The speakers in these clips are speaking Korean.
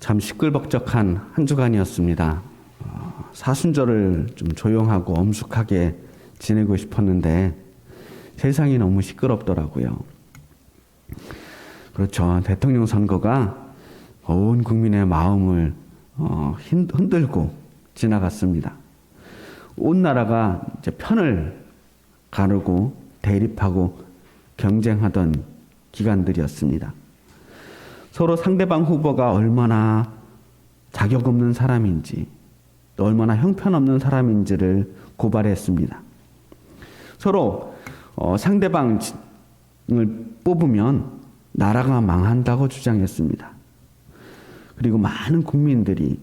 참 시끌벅적한 한 주간이었습니다. 어, 사순절을 좀 조용하고 엄숙하게 지내고 싶었는데 세상이 너무 시끄럽더라고요. 그렇죠. 대통령 선거가 온 국민의 마음을 어, 힘- 흔들고 지나갔습니다. 온 나라가 이제 편을 가르고 대립하고 경쟁하던 기간들이었습니다. 서로 상대방 후보가 얼마나 자격 없는 사람인지 또 얼마나 형편없는 사람인지를 고발했습니다. 서로 어, 상대방을 뽑으면 나라가 망한다고 주장했습니다. 그리고 많은 국민들이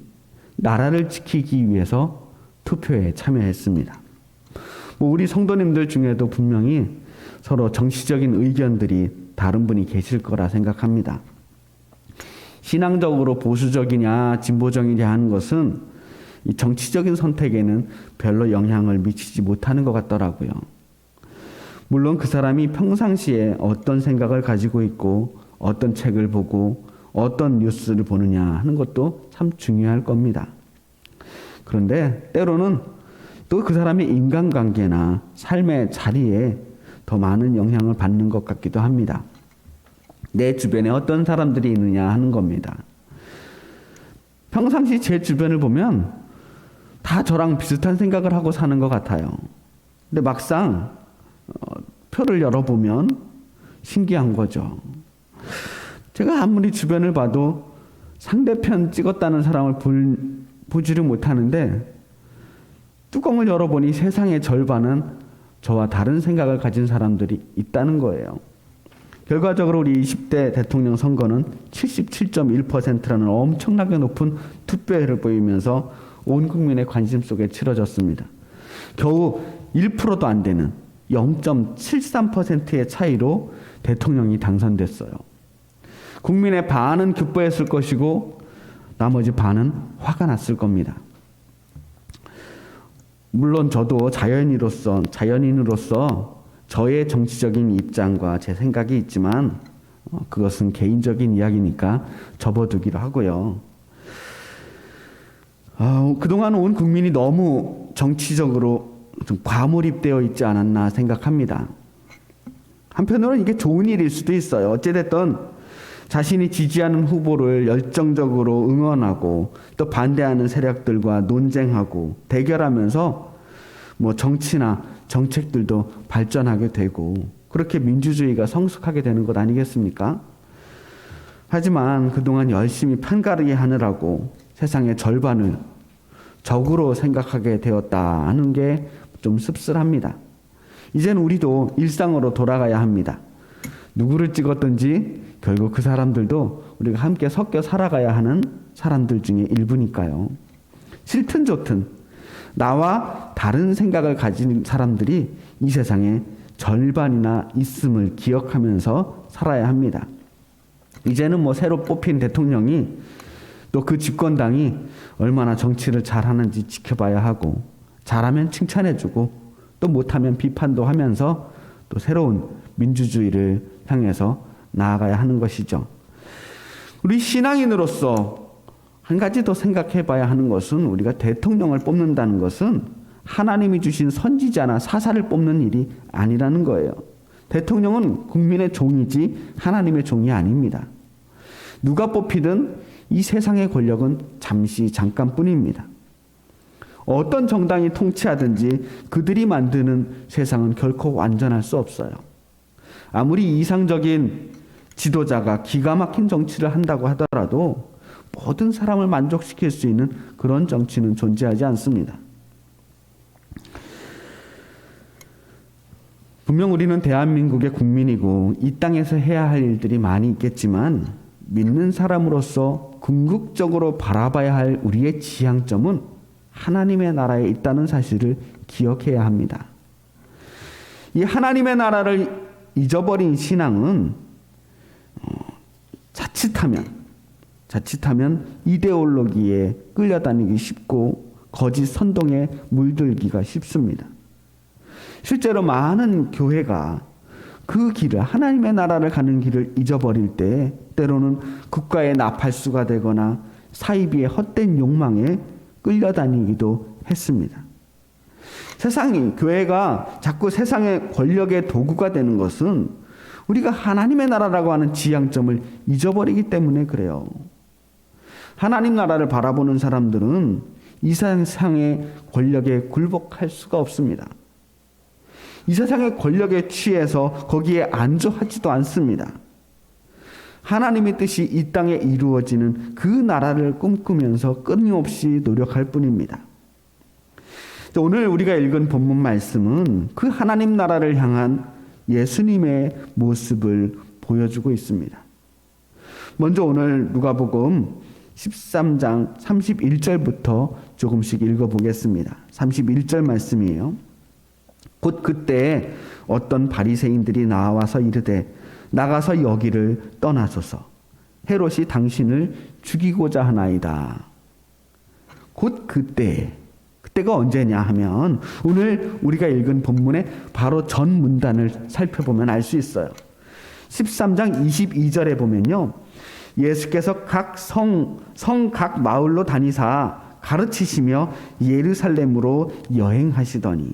나라를 지키기 위해서 투표에 참여했습니다. 뭐 우리 성도님들 중에도 분명히 서로 정치적인 의견들이 다른 분이 계실 거라 생각합니다. 신앙적으로 보수적이냐 진보적이냐 하는 것은 이 정치적인 선택에는 별로 영향을 미치지 못하는 것 같더라고요. 물론 그 사람이 평상시에 어떤 생각을 가지고 있고 어떤 책을 보고 어떤 뉴스를 보느냐 하는 것도 참 중요할 겁니다. 그런데 때로는 또 그 사람의 인간관계나 삶의 자리에 더 많은 영향을 받는 것 같기도 합니다. 내 주변에 어떤 사람들이 있느냐 하는 겁니다. 평상시 제 주변을 보면 다 저랑 비슷한 생각을 하고 사는 것 같아요. 근데 막상 어, 표를 열어보면 신기한 거죠. 제가 아무리 주변을 봐도 상대편 찍었다는 사람을 볼, 보지를 못하는데 뚜껑을 열어보니 세상의 절반은 저와 다른 생각을 가진 사람들이 있다는 거예요. 결과적으로 우리 20대 대통령 선거는 77.1%라는 엄청나게 높은 투표율을 보이면서 온 국민의 관심 속에 치러졌습니다. 겨우 1%도 안 되는 0.73%의 차이로 대통령이 당선됐어요. 국민의 반은 기뻐했을 것이고 나머지 반은 화가 났을 겁니다. 물론 저도 자연인으로서 자연인으로서 저의 정치적인 입장과 제 생각이 있지만 어, 그것은 개인적인 이야기니까 접어두기로 하고요. 아, 그동안 온 국민이 너무 정치적으로 좀 과몰입되어 있지 않았나 생각합니다. 한편으로는 이게 좋은 일일 수도 있어요. 어찌됐든 자신이 지지하는 후보를 열정적으로 응원하고 또 반대하는 세력들과 논쟁하고 대결하면서 뭐 정치나 정책들도 발전하게 되고 그렇게 민주주의가 성숙하게 되는 것 아니겠습니까? 하지만 그동안 열심히 편가르기 하느라고 세상의 절반을 적으로 생각하게 되었다 하는 게 좀 씁쓸합니다. 이젠 우리도 일상으로 돌아가야 합니다. 누구를 찍었든지 결국 그 사람들도 우리가 함께 섞여 살아가야 하는 사람들 중에 일부니까요. 싫든 좋든 나와 다른 생각을 가진 사람들이 이 세상에 절반이나 있음을 기억하면서 살아야 합니다. 이제는 뭐 새로 뽑힌 대통령이 또 그 집권당이 얼마나 정치를 잘하는지 지켜봐야 하고 잘하면 칭찬해주고 또 못하면 비판도 하면서 또 새로운 민주주의를 향해서 나아가야 하는 것이죠. 우리 신앙인으로서 한 가지 더 생각해 봐야 하는 것은 우리가 대통령을 뽑는다는 것은 하나님이 주신 선지자나 사사를 뽑는 일이 아니라는 거예요. 대통령은 국민의 종이지 하나님의 종이 아닙니다. 누가 뽑히든 이 세상의 권력은 잠시 잠깐뿐입니다. 어떤 정당이 통치하든지 그들이 만드는 세상은 결코 완전할 수 없어요. 아무리 이상적인 지도자가 기가 막힌 정치를 한다고 하더라도 모든 사람을 만족시킬 수 있는 그런 정치는 존재하지 않습니다. 분명 우리는 대한민국의 국민이고 이 땅에서 해야 할 일들이 많이 있겠지만 믿는 사람으로서 궁극적으로 바라봐야 할 우리의 지향점은 하나님의 나라에 있다는 사실을 기억해야 합니다. 이 하나님의 나라를 잊어버린 신앙은 어, 자칫하면 자칫하면 이데올로기에 끌려다니기 쉽고 거짓 선동에 물들기가 쉽습니다. 실제로 많은 교회가 그 길을 하나님의 나라를 가는 길을 잊어버릴 때 때로는 국가의 나팔수가 되거나 사이비의 헛된 욕망에 끌려다니기도 했습니다. 세상이 교회가 자꾸 세상의 권력의 도구가 되는 것은 우리가 하나님의 나라라고 하는 지향점을 잊어버리기 때문에 그래요. 하나님 나라를 바라보는 사람들은 이 세상의 권력에 굴복할 수가 없습니다. 이 세상의 권력에 취해서 거기에 안주하지도 않습니다. 하나님의 뜻이 이 땅에 이루어지는 그 나라를 꿈꾸면서 끊임없이 노력할 뿐입니다. 오늘 우리가 읽은 본문 말씀은 그 하나님 나라를 향한 예수님의 모습을 보여주고 있습니다. 먼저 오늘 누가복음 13장 31절부터 조금씩 읽어보겠습니다. 31절 말씀이에요. 곧 그때 어떤 바리새인들이 나와서 이르되 나가서 여기를 떠나소서 헤롯이 당신을 죽이고자 하나이다. 곧 그때 그때가 언제냐 하면 오늘 우리가 읽은 본문의 바로 전 문단을 살펴보면 알 수 있어요. 13장 22절에 보면요. 예수께서 각 성, 성 각 마을로 다니사 가르치시며 예루살렘으로 여행하시더니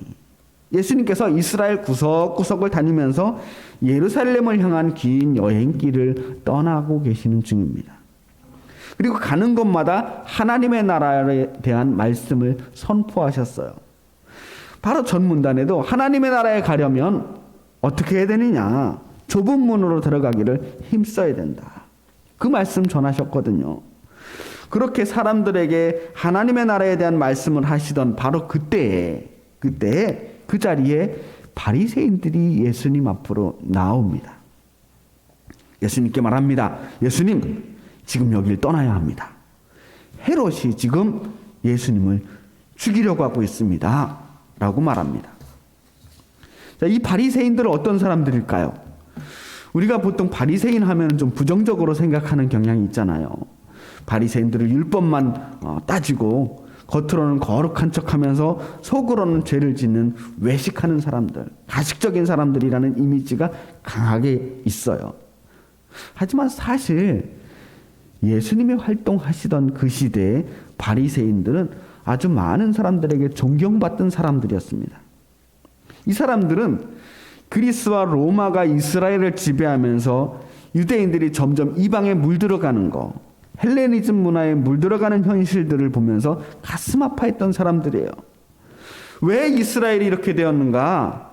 예수님께서 이스라엘 구석구석을 다니면서 예루살렘을 향한 긴 여행길을 떠나고 계시는 중입니다. 그리고 가는 곳마다 하나님의 나라에 대한 말씀을 선포하셨어요. 바로 전 문단에도 하나님의 나라에 가려면 어떻게 해야 되느냐? 좁은 문으로 들어가기를 힘써야 된다. 그 말씀 전하셨거든요. 그렇게 사람들에게 하나님의 나라에 대한 말씀을 하시던 바로 그때에 그때 그 자리에 바리새인들이 예수님 앞으로 나옵니다. 예수님께 말합니다. 예수님, 지금 여길 떠나야 합니다. 헤롯이 지금 예수님을 죽이려고 하고 있습니다. 라고 말합니다. 자, 이 바리새인들은 어떤 사람들일까요? 우리가 보통 바리새인 하면 좀 부정적으로 생각하는 경향이 있잖아요. 바리새인들을 율법만 어, 따지고 겉으로는 거룩한 척하면서 속으로는 죄를 짓는 외식하는 사람들, 가식적인 사람들이라는 이미지가 강하게 있어요. 하지만 사실 예수님이 활동하시던 그 시대에 바리새인들은 아주 많은 사람들에게 존경받던 사람들이었습니다. 이 사람들은 그리스와 로마가 이스라엘을 지배하면서 유대인들이 점점 이방에 물들어가는 거, 헬레니즘 문화에 물들어가는 현실들을 보면서 가슴 아파했던 사람들이에요. 왜 이스라엘이 이렇게 되었는가?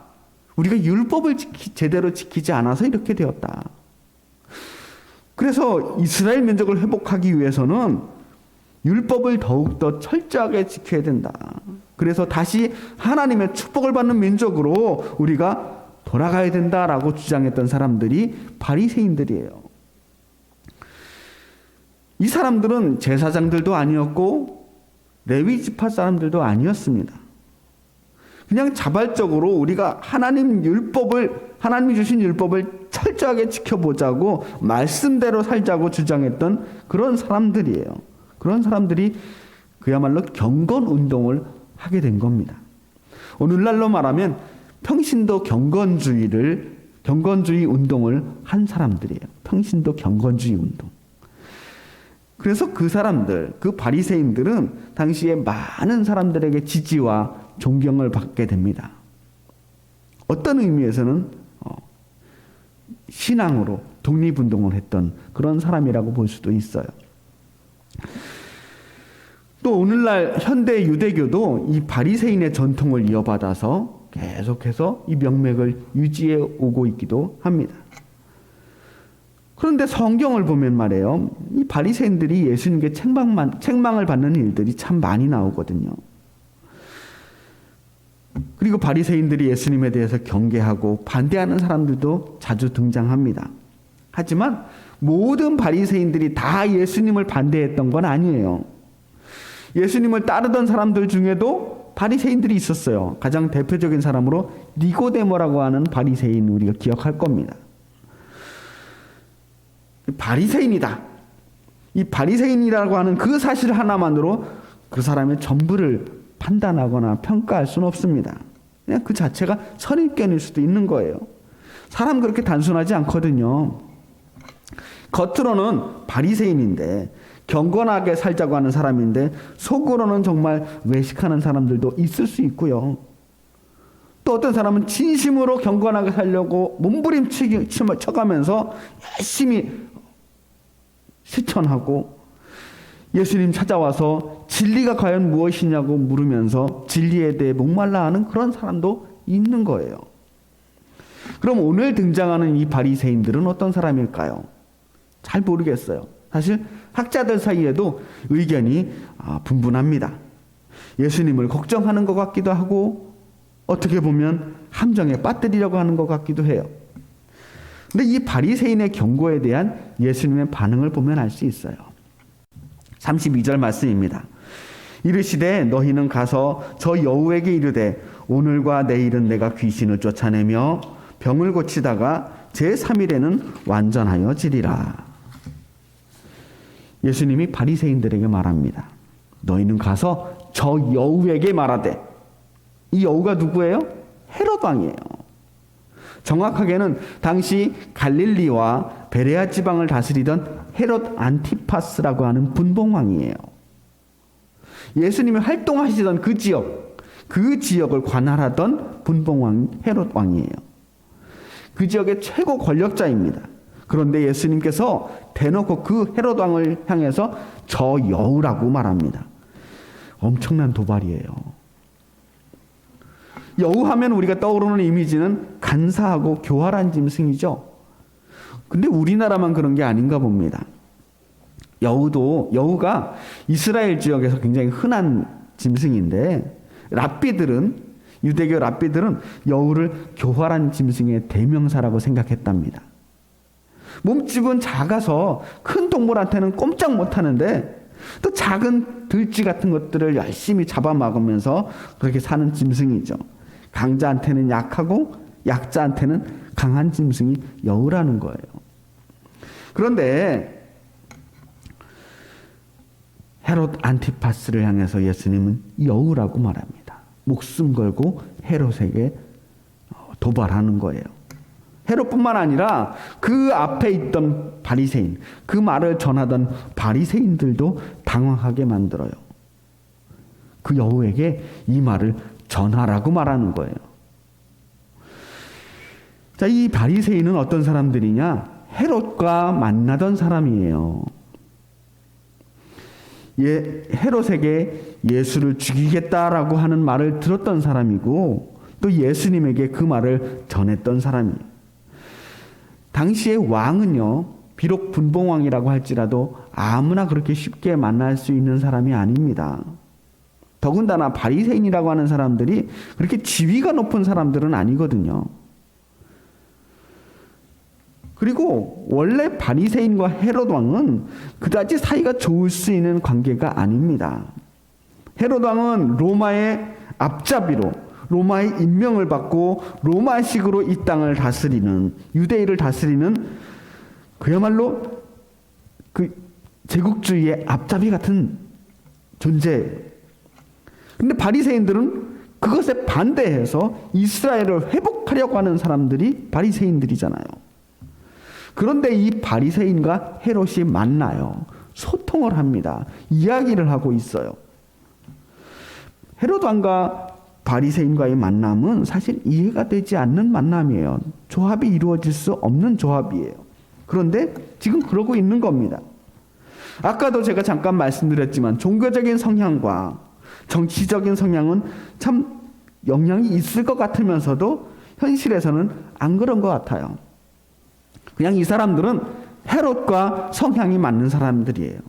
우리가 율법을 지키, 제대로 지키지 않아서 이렇게 되었다. 그래서 이스라엘 민족을 회복하기 위해서는 율법을 더욱더 철저하게 지켜야 된다. 그래서 다시 하나님의 축복을 받는 민족으로 우리가 돌아가야 된다라고 주장했던 사람들이 바리새인들이에요. 이 사람들은 제사장들도 아니었고 레위 지파 사람들도 아니었습니다. 그냥 자발적으로 우리가 하나님 율법을 하나님이 주신 율법을 철저하게 지켜보자고 말씀대로 살자고 주장했던 그런 사람들이에요. 그런 사람들이 그야말로 경건 운동을 하게 된 겁니다. 오늘날로 말하면 평신도 경건주의를 경건주의 운동을 한 사람들이에요. 평신도 경건주의 운동. 그래서 그 사람들, 그 바리새인들은 당시에 많은 사람들에게 지지와 존경을 받게 됩니다. 어떤 의미에서는 어, 신앙으로 독립운동을 했던 그런 사람이라고 볼 수도 있어요. 또 오늘날 현대 유대교도 이 바리새인의 전통을 이어받아서 계속해서 이 명맥을 유지해 오고 있기도 합니다. 그런데 성경을 보면 말이에요. 이 바리새인들이 예수님께 책망만, 책망을 받는 일들이 참 많이 나오거든요. 그리고 바리새인들이 예수님에 대해서 경계하고 반대하는 사람들도 자주 등장합니다. 하지만 모든 바리새인들이 다 예수님을 반대했던 건 아니에요. 예수님을 따르던 사람들 중에도 바리새인들이 있었어요. 가장 대표적인 사람으로 니고데모라고 하는 바리새인 우리가 기억할 겁니다. 바리새인이다. 이 바리새인이라고 하는 그 사실 하나만으로 그 사람의 전부를 판단하거나 평가할 수는 없습니다. 그냥 그 자체가 선입견일 수도 있는 거예요. 사람 그렇게 단순하지 않거든요. 겉으로는 바리새인인데 경건하게 살자고 하는 사람인데 속으로는 정말 외식하는 사람들도 있을 수 있고요. 또 어떤 사람은 진심으로 경건하게 살려고 몸부림치기 쳐가면서 열심히 실천하고 예수님 찾아와서 진리가 과연 무엇이냐고 물으면서 진리에 대해 목말라 하는 그런 사람도 있는 거예요. 그럼 오늘 등장하는 이 바리새인들은 어떤 사람일까요? 잘 모르겠어요. 사실 학자들 사이에도 의견이 아, 분분합니다. 예수님을 걱정하는 것 같기도 하고 어떻게 보면 함정에 빠뜨리려고 하는 것 같기도 해요. 근데 이 바리새인의 경고에 대한 예수님의 반응을 보면 알 수 있어요. 32절 말씀입니다. 이르시되 너희는 가서 저 여우에게 이르되 오늘과 내일은 내가 귀신을 쫓아내며 병을 고치다가 제3일에는 완전하여 지리라. 예수님이 바리새인들에게 말합니다. 너희는 가서 저 여우에게 말하되 이 여우가 누구예요? 헤롯 왕이에요. 정확하게는 당시 갈릴리와 베레아 지방을 다스리던 헤롯 안티파스라고 하는 분봉왕이에요. 예수님이 활동하시던 그 지역, 그 지역을 관할하던 분봉왕 헤롯 왕이에요. 그 지역의 최고 권력자입니다. 그런데 예수님께서 대놓고 그 헤롯 왕을 향해서 저 여우라고 말합니다. 엄청난 도발이에요. 여우 하면 우리가 떠오르는 이미지는 간사하고 교활한 짐승이죠. 근데 우리나라만 그런 게 아닌가 봅니다. 여우도 여우가 이스라엘 지역에서 굉장히 흔한 짐승인데 랍비들은 유대교 랍비들은 여우를 교활한 짐승의 대명사라고 생각했답니다. 몸집은 작아서 큰 동물한테는 꼼짝 못 하는데 또 작은 들쥐 같은 것들을 열심히 잡아먹으면서 그렇게 사는 짐승이죠. 강자한테는 약하고 약자한테는 강한 짐승이 여우라는 거예요. 그런데 헤롯 안티파스를 향해서 예수님은 여우라고 말합니다. 목숨 걸고 헤롯에게 도발하는 거예요. 헤롯뿐만 아니라 그 앞에 있던 바리새인, 그 말을 전하던 바리새인들도 당황하게 만들어요. 그 여우에게 이 말을 전하라고 말하는 거예요. 자, 이 바리새인은 어떤 사람들이냐? 헤롯과 만나던 사람이에요. 예, 헤롯에게 예수를 죽이겠다라고 하는 말을 들었던 사람이고 또 예수님에게 그 말을 전했던 사람이에요. 당시의 왕은요, 비록 분봉왕이라고 할지라도 아무나 그렇게 쉽게 만날 수 있는 사람이 아닙니다. 더군다나 바리새인이라고 하는 사람들이 그렇게 지위가 높은 사람들은 아니거든요. 그리고 원래 바리새인과 헤롯 왕은 그다지 사이가 좋을 수 있는 관계가 아닙니다. 헤롯 왕은 로마의 앞잡이로 로마의 임명을 받고 로마식으로 이 땅을 다스리는 유대인을 다스리는 그야말로 그 제국주의의 앞잡이 같은 존재. 근데 바리새인들은 그것에 반대해서 이스라엘을 회복하려고 하는 사람들이 바리새인들이잖아요. 그런데 이 바리새인과 헤롯이 만나요. 소통을 합니다. 이야기를 하고 있어요. 헤롯 왕과 바리새인과의 만남은 사실 이해가 되지 않는 만남이에요. 조합이 이루어질 수 없는 조합이에요. 그런데 지금 그러고 있는 겁니다. 아까도 제가 잠깐 말씀드렸지만 종교적인 성향과 정치적인 성향은 참 영향이 있을 것 같으면서도 현실에서는 안 그런 것 같아요. 그냥 이 사람들은 헤롯과 성향이 맞는 사람들이에요.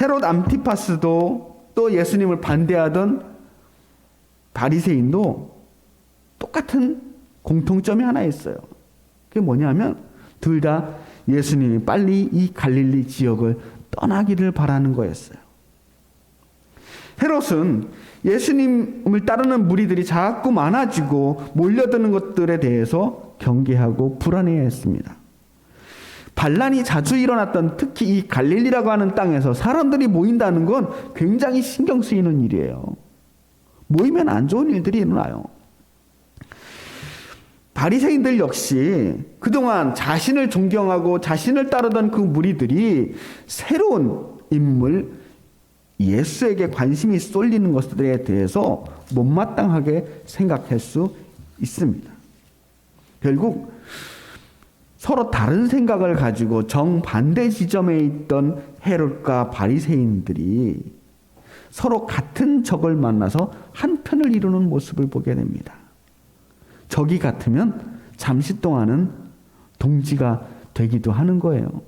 헤롯 암티파스도 또 예수님을 반대하던 바리새인도 똑같은 공통점이 하나 있어요. 그게 뭐냐면 둘 다 예수님이 빨리 이 갈릴리 지역을 떠나기를 바라는 거였어요. 헤롯은 예수님을 따르는 무리들이 자꾸 많아지고 몰려드는 것들에 대해서 경계하고 불안해했습니다. 반란이 자주 일어났던 특히 이 갈릴리라고 하는 땅에서 사람들이 모인다는 건 굉장히 신경 쓰이는 일이에요. 모이면 안 좋은 일들이 일어나요. 바리새인들 역시 그동안 자신을 존경하고 자신을 따르던 그 무리들이 새로운 인물 예수에게 관심이 쏠리는 것들에 대해서 못마땅하게 생각할 수 있습니다. 결국 서로 다른 생각을 가지고 정반대 지점에 있던 헤롯과 바리새인들이 서로 같은 적을 만나서 한 편을 이루는 모습을 보게 됩니다. 적이 같으면 잠시 동안은 동지가 되기도 하는 거예요.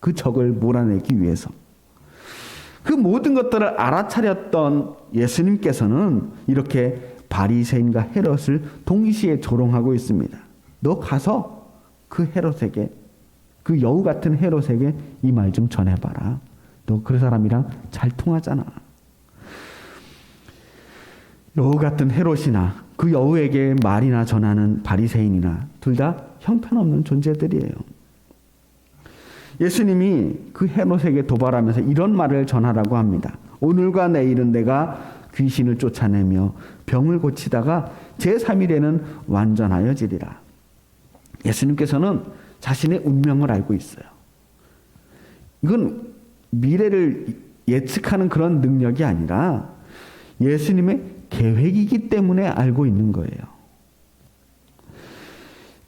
그 적을 몰아내기 위해서. 그 모든 것들을 알아차렸던 예수님께서는 이렇게 바리새인과 헤롯을 동시에 조롱하고 있습니다. 너 가서 그 헤롯에게 그 여우 같은 헤롯에게 이 말 좀 전해봐라. 너 그 사람이랑 잘 통하잖아. 여우 같은 헤롯이나 그 여우에게 말이나 전하는 바리새인이나 둘 다 형편없는 존재들이에요. 예수님이 그 헤롯에게 도발하면서 이런 말을 전하라고 합니다. 오늘과 내일은 내가 귀신을 쫓아내며 병을 고치다가 제3일에는 완전하여지리라. 예수님께서는 자신의 운명을 알고 있어요. 이건 미래를 예측하는 그런 능력이 아니라 예수님의 계획이기 때문에 알고 있는 거예요.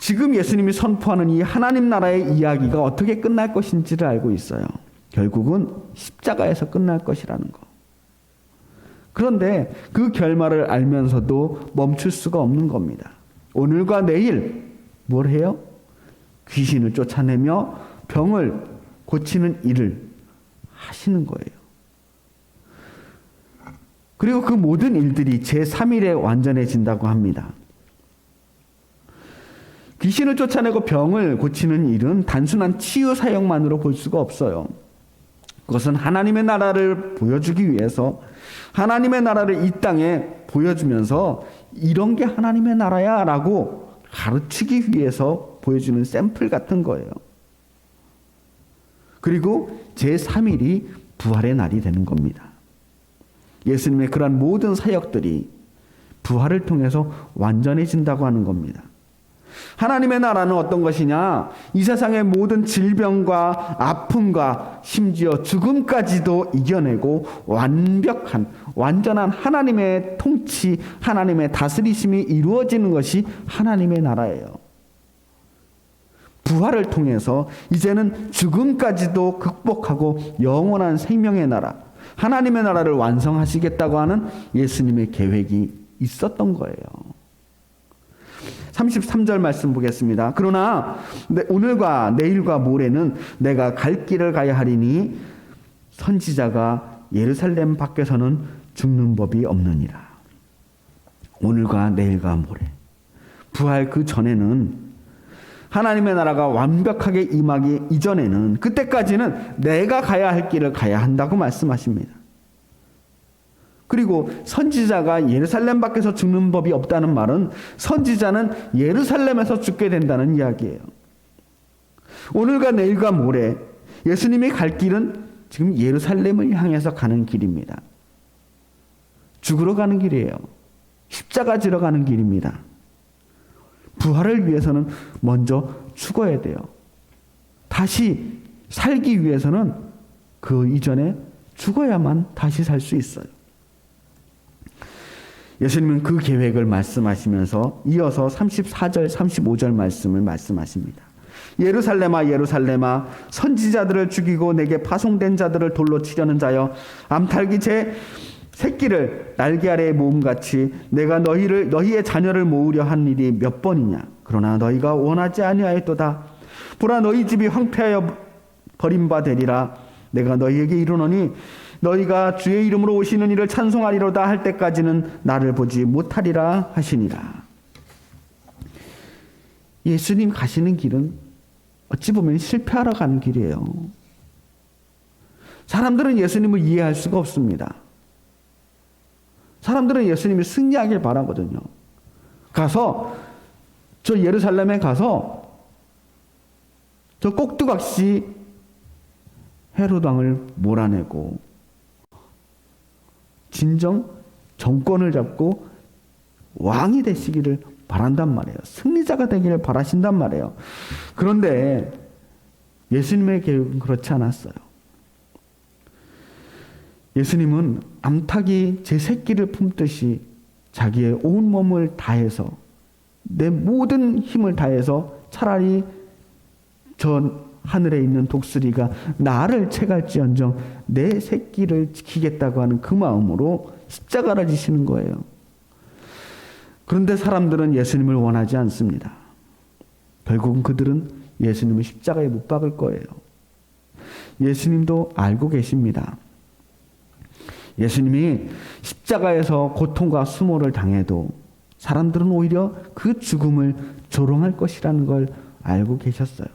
지금 예수님이 선포하는 이 하나님 나라의 이야기가 어떻게 끝날 것인지를 알고 있어요. 결국은 십자가에서 끝날 것이라는 거. 그런데 그 결말을 알면서도 멈출 수가 없는 겁니다. 오늘과 내일 뭘 해요? 귀신을 쫓아내며 병을 고치는 일을 하시는 거예요. 그리고 그 모든 일들이 제3일에 완전해진다고 합니다. 귀신을 쫓아내고 병을 고치는 일은 단순한 치유 사역만으로 볼 수가 없어요. 그것은 하나님의 나라를 보여주기 위해서 하나님의 나라를 이 땅에 보여주면서 이런 게 하나님의 나라야 라고 가르치기 위해서 보여주는 샘플 같은 거예요. 그리고 제3일이 부활의 날이 되는 겁니다. 예수님의 그러한 모든 사역들이 부활을 통해서 완전해진다고 하는 겁니다. 하나님의 나라는 어떤 것이냐? 이 세상의 모든 질병과 아픔과 심지어 죽음까지도 이겨내고 완벽한, 완전한 하나님의 통치, 하나님의 다스리심이 이루어지는 것이 하나님의 나라예요. 부활을 통해서 이제는 죽음까지도 극복하고 영원한 생명의 나라, 하나님의 나라를 완성하시겠다고 하는 예수님의 계획이 있었던 거예요. 33절 말씀 보겠습니다. 그러나 오늘과 내일과 모레는 내가 갈 길을 가야 하리니 선지자가 예루살렘 밖에서는 죽는 법이 없느니라. 오늘과 내일과 모레. 부활 그 전에는 하나님의 나라가 완벽하게 임하기 이전에는 그때까지는 내가 가야 할 길을 가야 한다고 말씀하십니다. 그리고 선지자가 예루살렘 밖에서 죽는 법이 없다는 말은 선지자는 예루살렘에서 죽게 된다는 이야기예요. 오늘과 내일과 모레 예수님이 갈 길은 지금 예루살렘을 향해서 가는 길입니다. 죽으러 가는 길이에요. 십자가 지러 가는 길입니다. 부활을 위해서는 먼저 죽어야 돼요. 다시 살기 위해서는 그 이전에 죽어야만 다시 살 수 있어요. 예수님은 그 계획을 말씀하시면서 이어서 34절, 35절 말씀을 말씀하십니다. 예루살렘아 예루살렘아 선지자들을 죽이고 내게 파송된 자들을 돌로 치려는 자여 암탈기 제 새끼를 날개 아래에 모음같이 내가 너희를 너희의 자녀를 모으려 한 일이 몇 번이냐? 그러나 너희가 원하지 아니하였도다. 보라 너희 집이 황폐하여 버림바 되리라. 내가 너희에게 이르노니 너희가 주의 이름으로 오시는 이를 찬송하리로다 할 때까지는 나를 보지 못하리라 하시니라. 예수님 가시는 길은 어찌 보면 실패하러 가는 길이에요. 사람들은 예수님을 이해할 수가 없습니다. 사람들은 예수님이 승리하길 바라거든요. 가서 저 예루살렘에 가서 저 꼭두각시 헤롯 왕을 몰아내고 진정 정권을 잡고 왕이 되시기를 바란단 말이에요. 승리자가 되기를 바라신단 말이에요. 그런데 예수님의 계획은 그렇지 않았어요. 예수님은 암탉이 제 새끼를 품듯이 자기의 온 몸을 다해서 내 모든 힘을 다해서 차라리 저 하늘에 있는 독수리가 나를 채갈지언정 내 새끼를 지키겠다고 하는 그 마음으로 십자가를 지시는 거예요. 그런데 사람들은 예수님을 원하지 않습니다. 결국은 그들은 예수님을 십자가에 못 박을 거예요. 예수님도 알고 계십니다. 예수님이 십자가에서 고통과 수모를 당해도 사람들은 오히려 그 죽음을 조롱할 것이라는 걸 알고 계셨어요.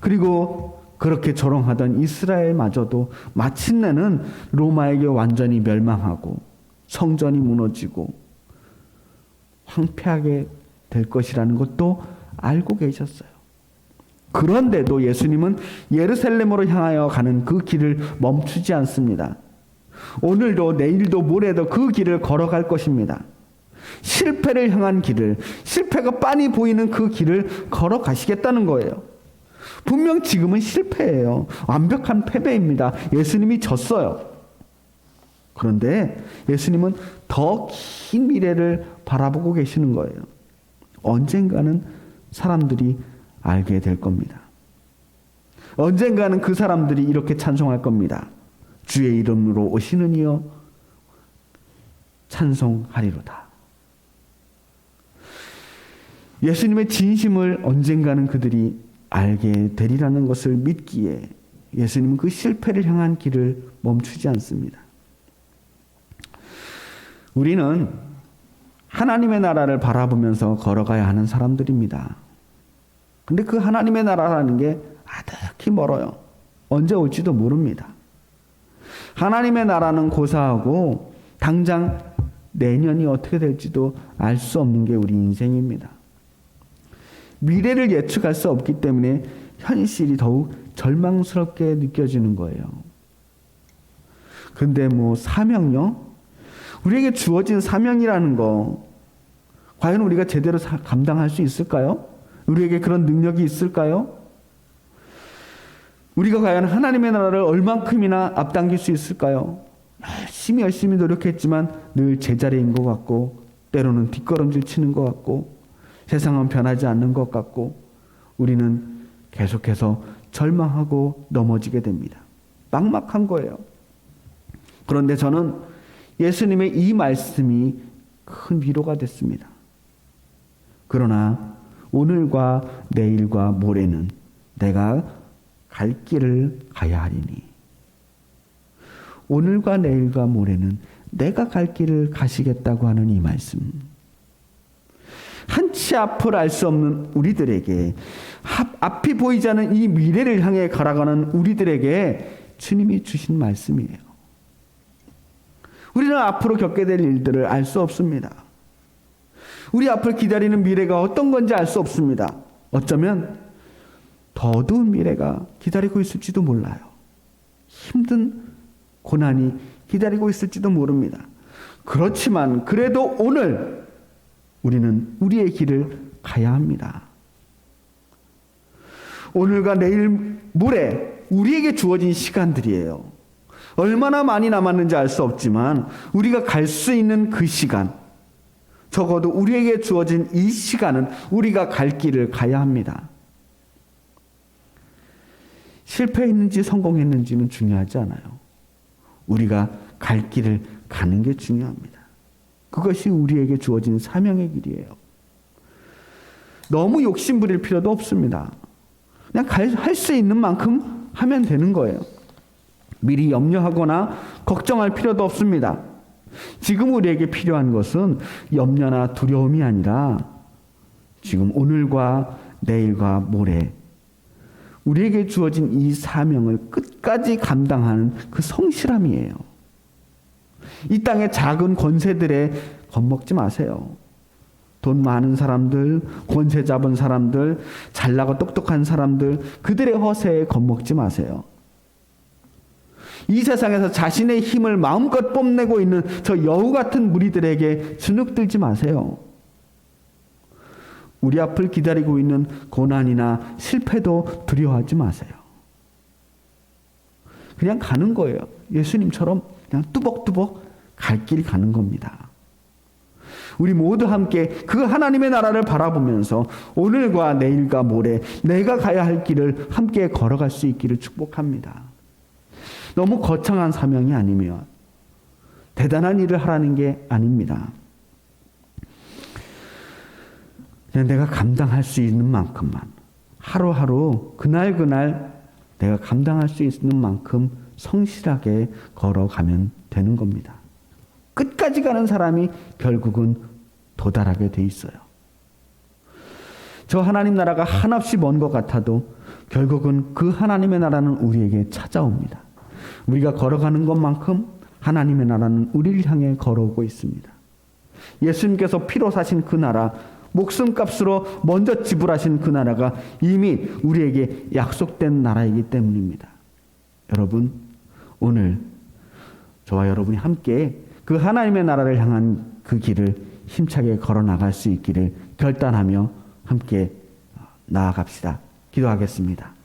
그리고 그렇게 조롱하던 이스라엘마저도 마침내는 로마에게 완전히 멸망하고 성전이 무너지고 황폐하게 될 것이라는 것도 알고 계셨어요. 그런데도 예수님은 예루살렘으로 향하여 가는 그 길을 멈추지 않습니다. 오늘도 내일도 모레도 그 길을 걸어갈 것입니다. 실패를 향한 길을, 실패가 빤히 보이는 그 길을 걸어가시겠다는 거예요. 분명 지금은 실패예요. 완벽한 패배입니다. 예수님이 졌어요. 그런데 예수님은 더 긴 미래를 바라보고 계시는 거예요. 언젠가는 사람들이 알게 될 겁니다. 언젠가는 그 사람들이 이렇게 찬송할 겁니다. 주의 이름으로 오시는 이여 찬송하리로다. 예수님의 진심을 언젠가는 그들이 알게 되리라는 것을 믿기에 예수님은 그 실패를 향한 길을 멈추지 않습니다. 우리는 하나님의 나라를 바라보면서 걸어가야 하는 사람들입니다. 근데 그 하나님의 나라라는 게 아득히 멀어요. 언제 올지도 모릅니다. 하나님의 나라는 고사하고 당장 내년이 어떻게 될지도 알 수 없는 게 우리 인생입니다. 미래를 예측할 수 없기 때문에 현실이 더욱 절망스럽게 느껴지는 거예요. 근데 뭐 사명요? 우리에게 주어진 사명이라는 거 과연 우리가 제대로 감당할 수 있을까요? 우리에게 그런 능력이 있을까요? 우리가 과연 하나님의 나라를 얼만큼이나 앞당길 수 있을까요? 열심히 열심히 노력했지만 늘 제자리인 것 같고 때로는 뒷걸음질 치는 것 같고 세상은 변하지 않는 것 같고 우리는 계속해서 절망하고 넘어지게 됩니다. 막막한 거예요. 그런데 저는 예수님의 이 말씀이 큰 위로가 됐습니다. 그러나 오늘과 내일과 모레는 내가 갈 길을 가야 하리니 오늘과 내일과 모레는 내가 갈 길을 가시겠다고 하는 이 말씀. 한치 앞을 알 수 없는 우리들에게 앞이 보이지 않는 이 미래를 향해 걸어가는 우리들에게 주님이 주신 말씀이에요. 우리는 앞으로 겪게 될 일들을 알 수 없습니다. 우리 앞을 기다리는 미래가 어떤 건지 알 수 없습니다. 어쩌면 더 어두운 미래가 기다리고 있을지도 몰라요. 힘든 고난이 기다리고 있을지도 모릅니다. 그렇지만 그래도 오늘 우리는 우리의 길을 가야 합니다. 오늘과 내일 모레 우리에게 주어진 시간들이에요. 얼마나 많이 남았는지 알 수 없지만 우리가 갈 수 있는 그 시간, 적어도 우리에게 주어진 이 시간은 우리가 갈 길을 가야 합니다. 실패했는지 성공했는지는 중요하지 않아요. 우리가 갈 길을 가는 게 중요합니다. 그것이 우리에게 주어진 사명의 길이에요. 너무 욕심 부릴 필요도 없습니다. 그냥 할 수 있는 만큼 하면 되는 거예요. 미리 염려하거나 걱정할 필요도 없습니다. 지금 우리에게 필요한 것은 염려나 두려움이 아니라 지금 오늘과 내일과 모레 우리에게 주어진 이 사명을 끝까지 감당하는 그 성실함이에요. 이 땅의 작은 권세들에 겁먹지 마세요. 돈 많은 사람들, 권세 잡은 사람들, 잘나고 똑똑한 사람들, 그들의 허세에 겁먹지 마세요. 이 세상에서 자신의 힘을 마음껏 뽐내고 있는 저 여우 같은 무리들에게 주눅들지 마세요. 우리 앞을 기다리고 있는 고난이나 실패도 두려워하지 마세요. 그냥 가는 거예요. 예수님처럼 그냥 뚜벅뚜벅 갈 길 가는 겁니다. 우리 모두 함께 그 하나님의 나라를 바라보면서 오늘과 내일과 모레 내가 가야 할 길을 함께 걸어갈 수 있기를 축복합니다. 너무 거창한 사명이 아니면 대단한 일을 하라는 게 아닙니다. 그냥 내가 감당할 수 있는 만큼만 하루하루 그날 그날 내가 감당할 수 있는 만큼 성실하게 걸어가면 되는 겁니다. 끝까지 가는 사람이 결국은 도달하게 돼 있어요. 저 하나님 나라가 한없이 먼 것 같아도 결국은 그 하나님의 나라는 우리에게 찾아옵니다. 우리가 걸어가는 것만큼 하나님의 나라는 우리를 향해 걸어오고 있습니다. 예수님께서 피로 사신 그 나라, 목숨값으로 먼저 지불하신 그 나라가 이미 우리에게 약속된 나라이기 때문입니다. 여러분, 오늘 저와 여러분이 함께 그 하나님의 나라를 향한 그 길을 힘차게 걸어 나갈 수 있기를 결단하며 함께 나아갑시다. 기도하겠습니다.